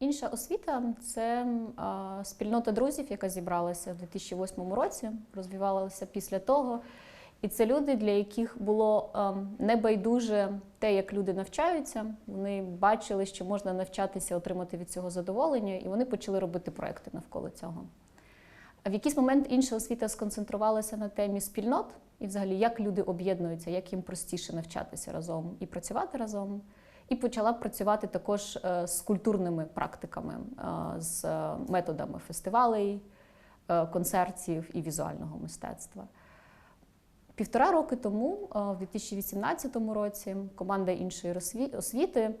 Інша освіта це спільнота друзів, яка зібралася в 2008 році, розвивалася після того. І це люди, для яких було небайдуже те, як люди навчаються. Вони бачили, що можна навчатися, отримати від цього задоволення, і вони почали робити проекти навколо цього. В якийсь момент інша освіта сконцентрувалася на темі спільнот і, взагалі, як люди об'єднуються, як їм простіше навчатися разом і працювати разом. І почала працювати також е, з культурними практиками, е, з методами фестивалей, е, концертів і візуального мистецтва. Півтора роки тому, в 2018 році, команда іншої освіти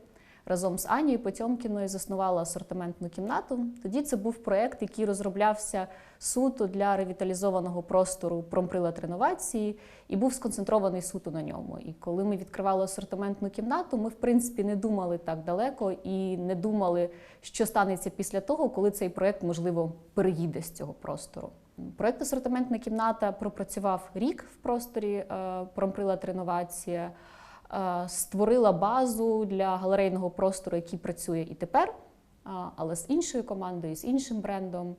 разом з Анією Потьомкіною заснувала асортиментну кімнату. Тоді це був проєкт, який розроблявся суто для ревіталізованого простору промприлад реновації і був сконцентрований суто на ньому. І коли ми відкривали асортиментну кімнату, ми в принципі не думали так далеко і не думали, що станеться після того, коли цей проєкт можливо переїде з цього простору. Проєкт асортиментна кімната пропрацював рік в просторі е, промприлад реновація, створила базу для галерейного простору, який працює і тепер, але з іншою командою, з іншим брендом.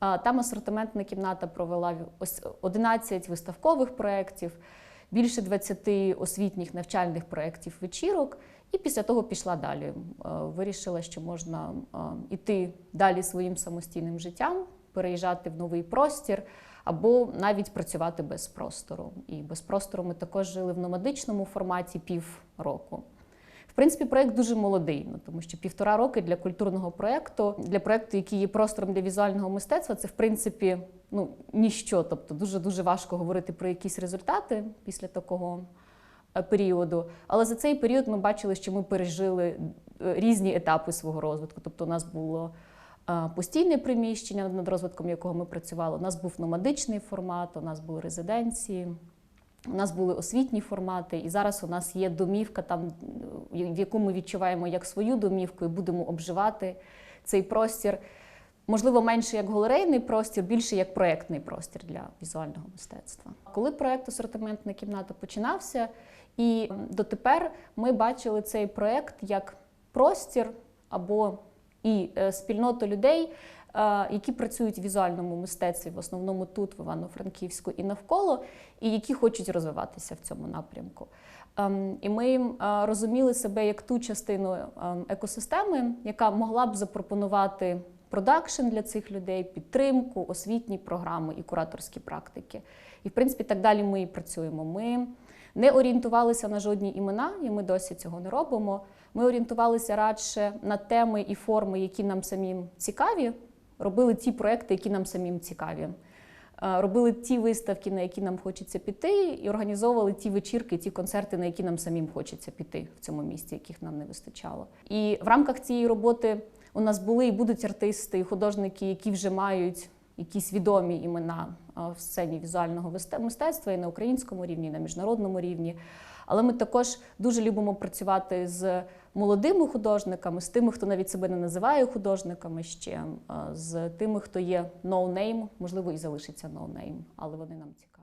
Там асортиментна кімната провела ось 11 виставкових проєктів, більше 20 освітніх навчальних проєктів вечірок. І після того пішла далі. Е, Вирішила, що можна йти далі своїм самостійним життям, переїжджати в новий простір або навіть працювати без простору. І без простору ми також жили в номадичному форматі півроку. В принципі, проєкт дуже молодий, ну, тому що півтора роки для культурного проєкту, для проєкту, який є простором для візуального мистецтва, це в принципі ну, ніщо. Тобто дуже дуже важко говорити про якісь результати після такого е, періоду. Але за цей період ми бачили, що ми пережили е, різні етапи свого розвитку. Тобто, у нас було постійне приміщення, над розвитком якого ми працювали. У нас був номадичний формат, у нас були резиденції. У нас були освітні формати, і зараз у нас є домівка, там, в яку ми відчуваємо як свою домівку, і будемо обживати цей простір. Можливо, менше як галерейний простір, більше як проєктний простір для візуального мистецтва. Коли проєкт асортиментна кімната починався, і дотепер ми бачили цей проєкт як простір або і е, спільноту людей, е, які працюють в візуальному мистецтві, в основному тут, в Івано-Франківську і навколо, і які хочуть розвиватися в цьому напрямку. Ем, І ми е, розуміли себе як ту частину ем, екосистеми, яка могла б запропонувати продакшн для цих людей, підтримку, освітні програми і кураторські практики. І, в принципі, так далі ми і працюємо. Ми не орієнтувалися на жодні імена, і ми досі цього не робимо. Ми орієнтувалися радше на теми і форми, які нам самим цікаві, робили ті проекти, які нам самим цікаві. Е, Робили ті виставки, на які нам хочеться піти, і організовували ті вечірки, ті концерти, на які нам самим хочеться піти в цьому місці, яких нам не вистачало. І в рамках цієї роботи у нас були і будуть артисти, і художники, які вже мають якісь відомі імена в сцені візуального мистецтва і на українському рівні, і на міжнародному рівні. Але ми також дуже любимо працювати з молодими художниками, з тими, хто навіть себе не називає художниками ще, з тими, хто є no-name, можливо, і залишиться no-name, але вони нам цікаві.